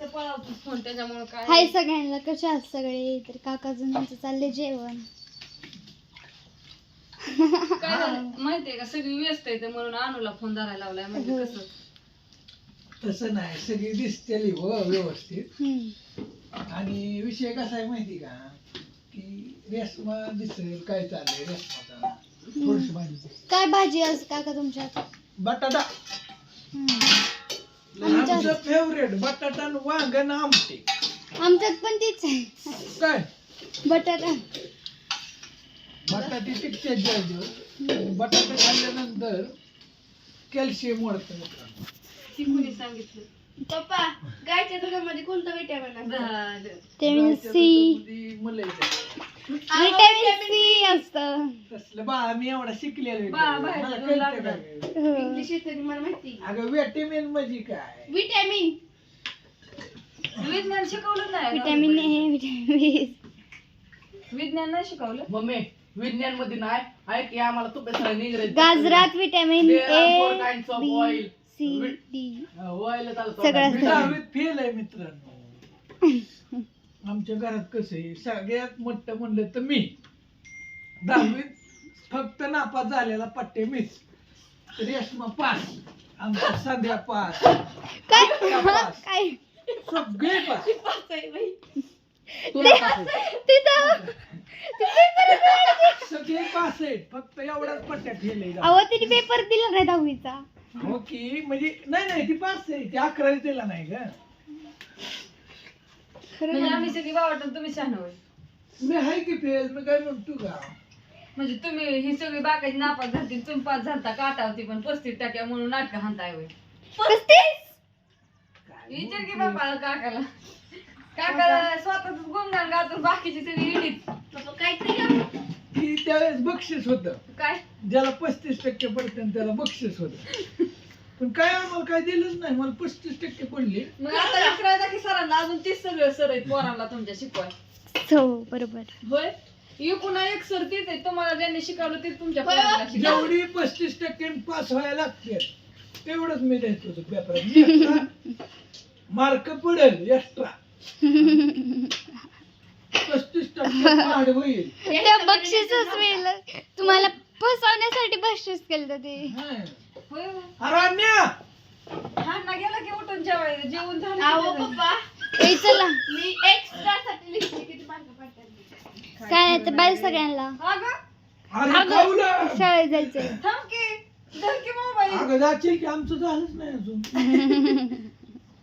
Phone त्याच्यामुळे हाय काय सगळ्यांना कशा आहात सगळे? तर काकाजूंचं चाललंय जेवण. काय झालं? माहितीये का सगळी व्यस्त आहे म्हणून अनुला फोन धरायला लावलाय म्हणजे हो. कसं? तसं नाही सगळी दिसतेली हो व्यवस्थित. हम्म. आणि विषय कसा आहे माहिती का? की रेशमा दिसेल काय चाललंय रेशमाचा थोडीशी भाजी दे. काय भाजी आज काका तुमच्यात? बटाटा. हम्म. आमचं फेवरेट बटाटा आणि वांगण आमटे. आमच्यात पण तीच आहे. काय? बटाटा. बटाटे टिकते जायचं बटाटा खाल्ल्यानंतर कॅल्शियम वाढतं मित्रांनो. ती कुणी सांगितलं. पप्पा गायच्या दुधामध्ये कोणतं विटॅमिन गायच्या सी दुधामध्ये मलाई आहे. विटॅमिन सी असतं. तसलं बा मी एवढा शिकलेलो बा, बाहेरचं मला कळतं. काय हो. मला माहिती. अगं विटॅमिन म्हणजे काय? विटॅमिन विज्ञान शिकवलं नाही का? विटॅमिन ए विटॅमिन विज्ञान नाही शिकवलं? मम्मी विज्ञानमध्ये नाही. आहे की आम्हाला तुपे सरांनी इंग्रजी गाजरात vitamin A B. C D चालतं. सगळं असतं. दहावीत फेल आहे मित्रांनो. आमच्या घरात कसं आहे सगळ्यात मोठं म्हणलं तर मी. दहावीत फक्त नापास झालेला पट्टे मीच. रेशमा पास. आमच्या सध्या पास. काय? पास. काय? सगळे पास. तुला? तिथं सगळे पास आहेत. फक्त एवढाच पट्ट्या आहे अहो तिने पेपर दिला नाही दहावीचा. हो की म्हणजे नाही नाही ती पास आहे. ती अकरावी दिला नाही का खरं म्हणजे. आम्ही सगळी वावटून तुम्ही शहाण होय मी आहे की फेल मी काय म्हणतो का? म्हणजे तुम्ही ही सगळी बाकाची नापास झालती तुम्ही पास झालता काटा होती पण पस्तीस टक्क्या म्हणून नाटक हाणताय होय. पस्तीस? विचार की बापाला काकाला. काकाला स्वतःच गुणगान गातून बाकीची सगळी इडीत. काहीतरी का? की त्यावेळेस बक्षीस होतं. काय? ज्याला पस्तीस टक्के पडते त्याला बक्षीस होत. पण काय आम्हाला काय दिलंच नाही मला पस्तीस टक्के पडले. मग आता विचारायचा की सरांना अजून तीस सगळं सर आहेत पोरांना तुमच्या शिकवाय. हो बरोबर. होय? एकूण एक सर तीच आहे तुम्हाला ज्यांनी शिकवलं ते तुमच्या होय, पोरांना शिकवलं. जेवढी पस्तीस टक्के पास व्हायला लागते तेवढंच मी द्यायचं होतं पेपरात मार्क पडेल एक्स्ट्रा पस्तीस टक्के वाढ होईल. त्या बक्षीसच मिळलं. तुम्हाला फसवण्यासाठी बक्षीस केलं ते. हा. होय होय. अरे अन्या! हा ना गेला की उठून जेवायला जेवण झालं अहो की त्याचं? पप्पा. ए चला. मी एक्स्ट्रा साठी लिहिते किती मार्क पडतात काय नाही तर बाय सगळ्यांना? अगं अरे अगं. खाऊला. शाळेत जायचंय. थांब की धर की मोबाईल. अगं जाशील की आमचं झालंच नाही अजून.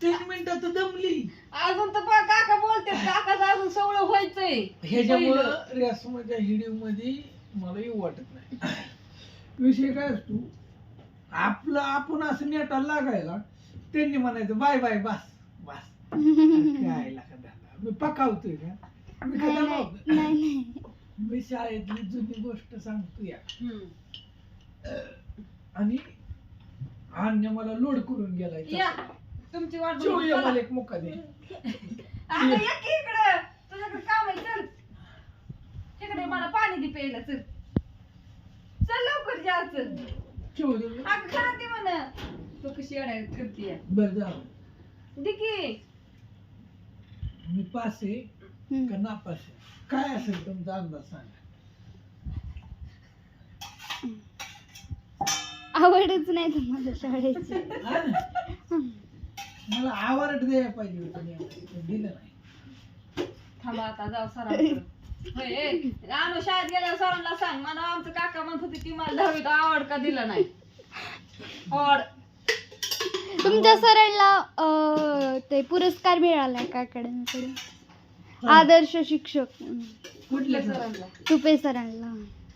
तीन मिनिटात दमली. अजून तर काका बोलते काकाचं अजून सगळं व्हायचंय. ह्याच्यामुळं रेसमाच्या हिडीवमध्ये मला येऊ वाटत नाही. विषय काय असतो? आपलं आपण असं नेटाला लागायला त्यांनी म्हणायचं बाय बाय बस बस. काय मी पकावतोय का? मी नाही कदा नाही नव्हतं. नाही नाही. मी शाळेतली जुनी गोष्ट सांगतो या. हम्म. आणि अन्य मला लोड करून गेलाय या. तुमची वाट बघून चिवया चला. मला एक मुका दे अगं या की इकडं. तुझ्याकडे काम आहे चल. इकडे मला पाणी दे प्यायला चल. चल लवकर जा चल. दे अगं खरं ते म्हण. तू कशी येणार करते बरं जा दे की. मी पास आहे हम्म. का नापास आहे? काय असेल तुमचा अंदाज सांगा. आवडच नाही तुम्हाला शाळेची. हा ना? मला आवड द्यायला पाहिजे होतं मी दिलं नाही. थांबा आता जाऊ सरांकडे. होय, आणू शाळेत गेल्यावर सरांना सांग मला आमचं काका म्हणत होते की मला दहावीत आवड का दिला नाही. आवड तुमच्या सरांना अं, ते पुरस्कार मिळालाय काकड्यांकडे आदर्श शिक्षक. म्हणून. कुठल्या सरांना? तुपे सरांना.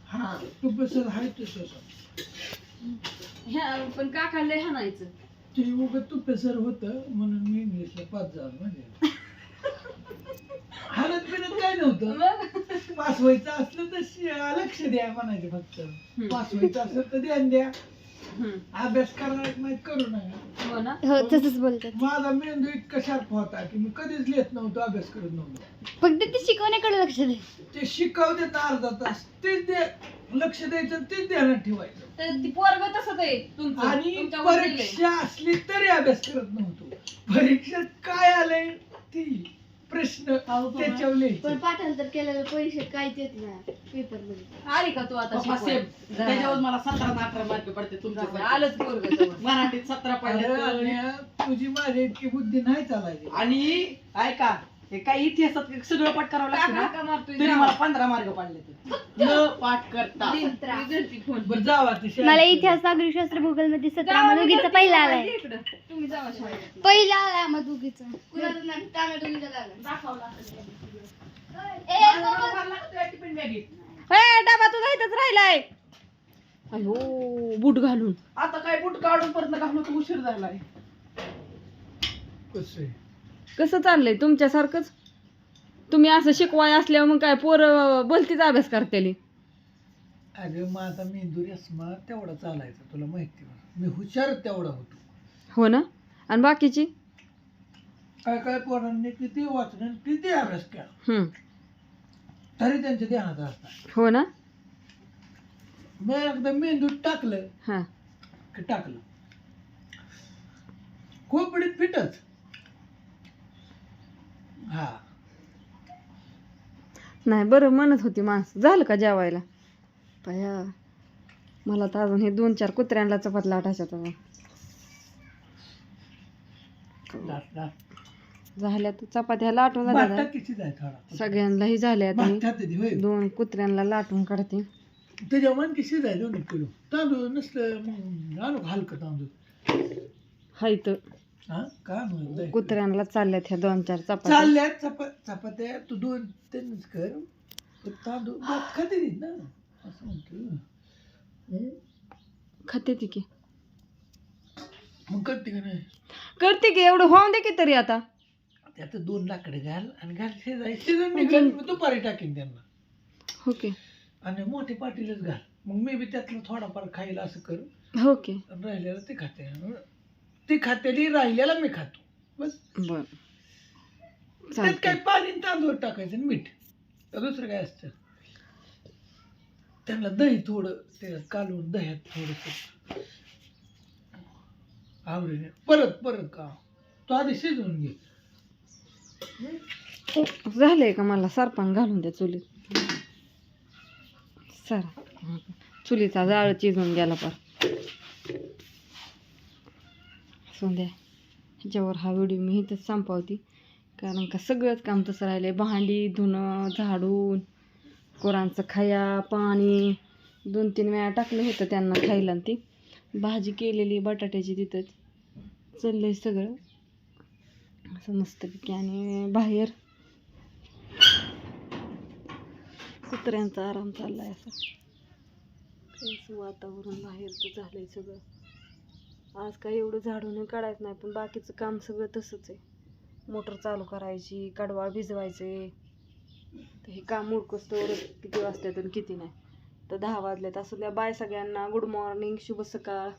हा तू कसं आहे तसं ह्या पण काका लय हाणायचं. ते उग तू पेसर होत म्हणून मी इंग्लिशला पास झालो म्हणजे हालत बिलत काय नव्हतं. मग? पास व्हायचं असलं तर शि- लक्ष द्या म्हणायचं फक्त. पास व्हायचं असलं तर ध्यान द्या. हम्म. अभ्यास करणार नाही करू नका. हो ना? हो तसंच बोलतात. माझा मेंदू इतका शार्प होता की मी कधीच लिहित नव्हतो अभ्यास करत नव्हतो. फक्त ते शिकवण्याकडे लक्ष दे. ते शिकवते ना अर्धा तास. तेच दे लक्ष द्यायचं आणि तेच ध्यानात ठेवायचं. तर ती पोरग तसंच आहे तुमचं आणि. परीक्षा असली तरी अभ्यास करत नव्हतो. परीक्षेत काय आलंय? ती. प्रश्न त्याच्यावर लिहायचे. पण पाठांतर केलेले पैसे काहीच येत नाही पेपरमध्ये आली का तू आता शिकवायला? त्याच्यावर मला सतरा अठरा मार्क पडते तुमच्या झालं, आलंच पोरगं जवळ. मराठीत सतरा पडले तुझी माझी इतकी बुद्धी नाही चालायची आणि ऐका हे काही इतिहासात सगळं पाठ करावं लागतं ना? तरी. मला पंधरा मार्क पडले न पाठ करता. ती. बरं जावा ती. मला इतिहास नागरिकशास्त्र भूगोलमध्ये सतरा विद्यार्थी पहिला आलाय. तुम्ही जावा शाळेत. पहिला आलाय कुणाचं नाही टॅमॅटो ए, डबा तुझा इथंच राहिलाय. अयो बूट घालून. आता काय बूट काढून परत घालून उशीर झालाय. कसं? आहे? कसं चाललंय तुमच्यासारखंच? तुम्ही असं शिकवाय असल्यावर मग काय पोर बोलतीच अभ्यास करतेली. अगं माझा मेंदू रेसमा तेवढा चालायचा तुला माहिती आहे. मी हुशार तेवढा होतो. हो ना? आणि बाकीची? काय काय पोरांनी किती वाचन आणि किती अभ्यास केला. हम्म. तरी त्यांच्या ध्यानात असतात हो ना? मी एकदा मेंदूत टाकलं. हा. की टाकलं. खोपडीत फिटच. नाही बरं म्हणत होती माणसं. झालं का जेवायला? पया मला तर अजून हे दोन चार कुत्र्यांना चपात लाटायच्या तर. झाल्या तर चपात्या लाटून झाल्या सगळ्यांनाही झाल्या दोन कुत्र्यांना लाटून काढते. त्याच्या मन किती जाय दोन किलो. तांदूळ नसलं मग आणू हलकं तांदूळ? हाय तर. हा? का जाय. कुत्र्यांना चालल्यात ह्या दोन चार चपात्या. चालल्या चपा चपात्या. तू दोन तीनच कर. पण तांदूळ भात खाते ती ना? असं म्हणतो हं? खाते ती की. मग करते का नाही? करते की एवढं होऊन दे की तरी आता. त्यात दोन लाकडे घाल आणि घाल शिजून निघाल मी दुपारी टाकीन त्यांना. ओके. आणि मोठी पाटीलच घाल. मग मी बी त्यातलं थोडाफार खायला असं कर. ओके. आणि राहिलेलं ते खाते. ती खातेली राहिलेला मी खातो. बस. बर. त्यात काय पाणी आणि तांदूळ टाकायचं आणि मीठ. तर दुसरं काय असतं? त्यांना दही थोडं ते कालवून दह्यात थोडस. आवडीने. परत परत का तो आधी शिजवून घे. झालंय का मला? सरपण घालून द्या चुलीत. सर. चुलीचा जाळ चिजून गेला पर. असू द्या. ह्याच्यावर हा व्हिडिओ मी इथंच संपवते. कारण का सगळंच काम तसं राहिलंय. भांडी धुणं झाडून कोरांचं खाया पाणी दोन तीन वेळा टाकलं होतं त्यांना खायला आणि ती. भाजी केलेली बटाट्याची तिथंच. आहे सगळं. असं मस्तपैकी आणि बाहेर कुत्र्यांचा आराम चालला आहे असं वातावरण बाहेरचं झालं आहे सगळं. आज काय एवढं झाडून काढायचं नाही पण बाकीचं काम सगळं तसंच आहे. मोटर चालू करायची कडवाळ भिजवायचे. तर हे काम उडकोस किती वाजतात आणि किती नाही. तर दहा वाजल्यात असल्या द्या बाय सगळ्यांना. गुड मॉर्निंग शुभ सकाळ.